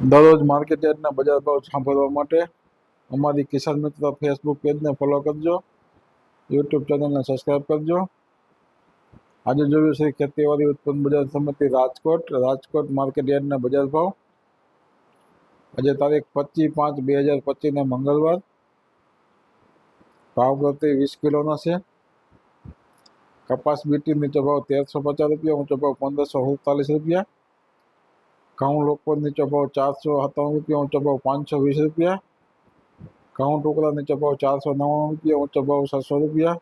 દરરોજ માર્કેટ યાર્ડના બજાર ભાવ સાંભળવા માટે અમારી કિસાન મિત્ર ફેસબુક પેજને ફોલો કરજો. યુટ્યુબ ચેનલને સબસ્ક્રાઈબ કરજો. આજે જોયું છે ખેતીવાડી ઉત્પન્ન બજાર સમિતિ રાજકોટ. રાજકોટ માર્કેટ યાર્ડના બજાર ભાવ. આજે તારીખ પચીસ પાંચ બે હજાર પચીસને મંગળવાર. ભાવ પ્રતિ વીસ કિલોના છે. કપાસ બીટી નીચો ભાવ તેરસો પચાસ રૂપિયા, ઊંચો ભાવ પંદરસો સુડતાલીસ રૂપિયા. ઘઉં લોકો નીચો ભાવ ચારસો સત્તાવન રૂપિયા ઊંચો ભાવ પાંચસો વીસ રૂપિયા ઘઉં ટુકડા નીચો ભાવ ચારસો નવ્વાણું રૂપિયા ઊંચો ભાવ છસો રૂપિયા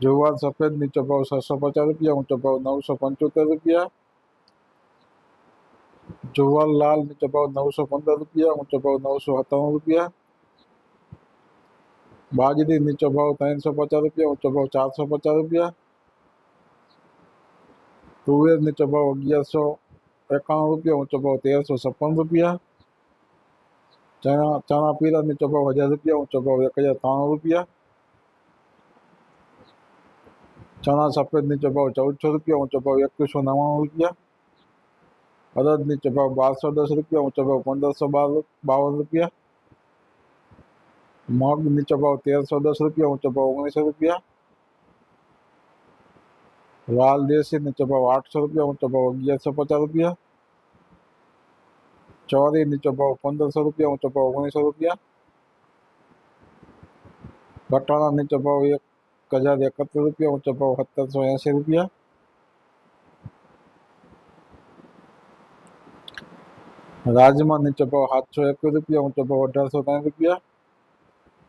જુવાર સફેદ નીચો ભાવ છસો પચાસ રૂપિયા ઊંચો ભાવ નવસો પંચોતેર રૂપિયા જુવાર લાલ નીચો ભાવ નવસો પંદર રૂપિયા ઊંચો ભાવ નવસો સત્તાણું રૂપિયા બાજરી નીચો ભાવ ત્રણસો પચાસ રૂપિયા ઊંચો ભાવ ચારસો પચાસ રૂપિયા તુવેર નીચો ભાવ અગિયારસો એકાણું રૂપિયા ઊંચો ભાવ તેરસો છપ્પન રૂપિયા ચણા ચણા પીળા નીચો ભાવ હજાર રૂપિયા ઊંચો ભાવ એક હજાર ત્રાણું રૂપિયા ચણા સફેદ નીચો ભાવ ચૌદસો રૂપિયા ઊંચો ભાવ એકવીસો નવ્વાણું રૂપિયા અડદ નીચો ભાવ બારસો દસ રૂપિયા ઊંચો ભાવ પંદરસો બાર બાવન રૂપિયા મગ નીચો ભાવ તેરસો દસ રૂપિયા ઊંચો ભાવ ઓગણીસો રૂપિયા લાલ દેશી નીચો ભાવ આઠસો રૂપિયા ઊંચો ભાવ અગિયારસો પચાસ રૂપિયા ચોરી નીચો ભાવ પંદરસો રૂપિયા ઊંચો ભાવ ઓગણીસો રૂપિયા બટાણા નીચો ભાવ એક હજાર એકત્રીસ રૂપિયા ઊંચો ભાવ સત્તરસો એંસી રૂપિયા રાજમાં નીચો ભાવ સાતસો એકવીસ રૂપિયા ઊંચો ભાવ અઢારસો ત્રણ રૂપિયા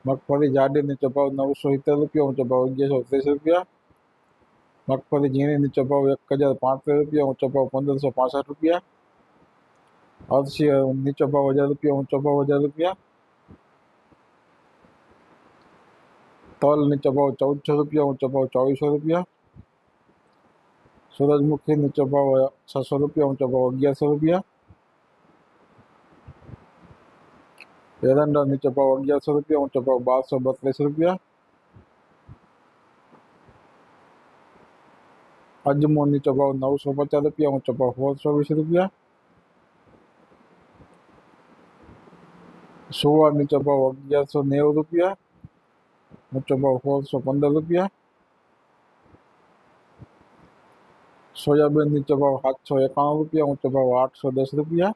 મગફળી જાડી નીચો ભાવ નવસો સિત્તેર રૂપિયા ઊંચો ભાવ અગિયારસો ત્રીસ રૂપિયા મગફળી ઝીણી નીચો ભાવ એક હજાર પાંત્રીસ રૂપિયા ઊંચો ભાવ પંદરસો પાસઠ રૂપિયા અરસી નીચો ભાવ હજાર રૂપિયા ઊંચો ભાવ હજાર રૂપિયા તલ નીચો ભાવ ચૌદસો રૂપિયા ઊંચો ભાવ ચોવીસો રૂપિયા સૂરજમુખી નીચો ભાવ છસો રૂપિયા ઊંચો ભાવ અગિયારસો રૂપિયા એરંડા નીચો ભાવ અગિયારસો રૂપિયા ઊંચો ભાવ બારસો બત્રીસ રૂપિયા અજમો નીચો ભાવ નવસો પચાસ રૂપિયા ઊંચો ભાવ સોળસો વીસ રૂપિયા સોવા નીચો ભાવ અગિયારસો નેવું રૂપિયા ઊંચો ભાવ સોળસો પંદર રૂપિયા સોયાબીન નીચો ભાવ સાતસો એકાણું રૂપિયા ઊંચો ભાવ આઠસો દસ રૂપિયા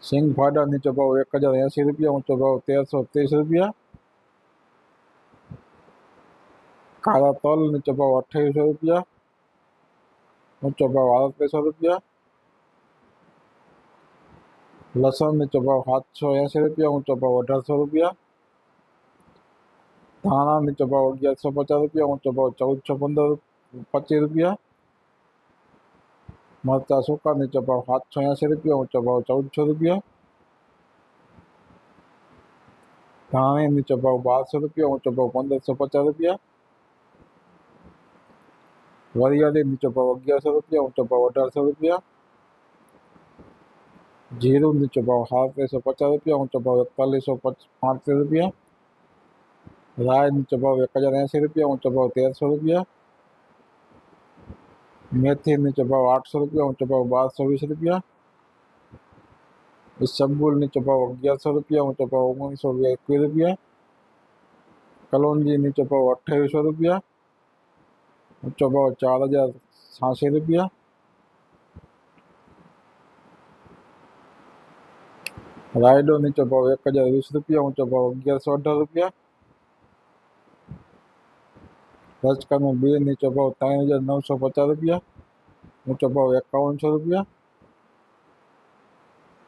સિંગ ફાડા નીચો ભાવ એક હજાર એંસી રૂપિયા ઊંચો ભાવ તેરસો ત્રીસ રૂપિયા કાળા તલ નીચો ભાવ અઠ્યાવીસો રૂપિયા ઊંચો ભાવ આડત્રીસો રૂપિયા લસણ નીચો ભાવ સાતસો એંસી રૂપિયા ઊંચો ભાવ અઢારસો રૂપિયા ધાણા નીચો ભાવ અગિયારસો પચાસ રૂપિયા ઊંચો ભાવ ચૌદસો પંદર પચીસ રૂપિયા મરચા સૂકા નીચો ભાવ સાતસો એંસી રૂપિયા ઊંચો ભાવ ચૌદસો રૂપિયા ધાણી નીચો ભાવ બારસો રૂપિયા ઊંચો ભાવ પંદરસો પચાસ રૂપિયા વરિયાળી નીચો ભાવ અગિયારસો રૂપિયા ઊંચો ભાવ અઢારસો રૂપિયા જીરું નીચો ભાવ સાડત્રીસો પચાસ રૂપિયા ઊંચો ભાવ એકતાલીસો પાંત્રીસ રૂપિયા રાય નીચો ભાવ એક હજાર એંસી રૂપિયા ઊંચો ભાવ તેરસો રૂપિયા મેથી નીચો ભાવ આઠસો રૂપિયા ઊંચો ભાવ બારસો વીસ રૂપિયા ઇસબગુલ નીચો ભાવ અગિયારસો રૂપિયા ઊંચો ભાવ ઓગણીસો એકવીસ રૂપિયા કલોંજી નીચો ભાવ અઠ્યાવીસો રૂપિયા ઊંચો ભાવ ચાર હજાર છ્યાસી રૂપિયા રાયડો નીચો ભાવ એક હજાર વીસ રૂપિયા ઊંચો ભાવ અગિયારસો અઢાર રૂપિયા રજકાનું બે નીચો ભાવ ત્રણ હજાર નવસો પચાસ રૂપિયા ઊંચો ભાવ એકાવનસો રૂપિયા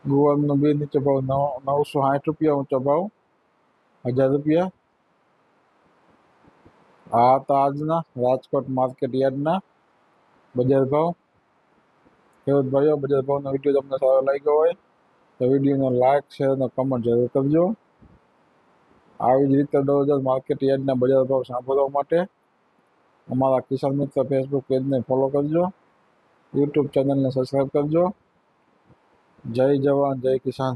ગુવારનો બે નીચો ભાવ નવ નવસો સાઠ રૂપિયા ઊંચો ભાવ હજાર રૂપિયા આ હતા આજના રાજકોટ માર્કેટ યાર્ડના બજાર ભાવ. ખેડૂત ભાઈઓ બજાર ભાવનો વીડિયો તમને સારો લાગ્યો હોય, તો વિડીયોને લાઇક શેર અને કમેન્ટ જરૂર કરજો. આવી જ રીતે દરરોજ માર્કેટ યાર્ડના બજાર ભાવ સાંભળવા માટે અમારા કિસાન મિત્ર ફેસબુક પેજને ફોલો કરજો. યુટ્યુબ ચેનલને સબસ્ક્રાઈબ કરજો. જય જવાન, જય કિસાન.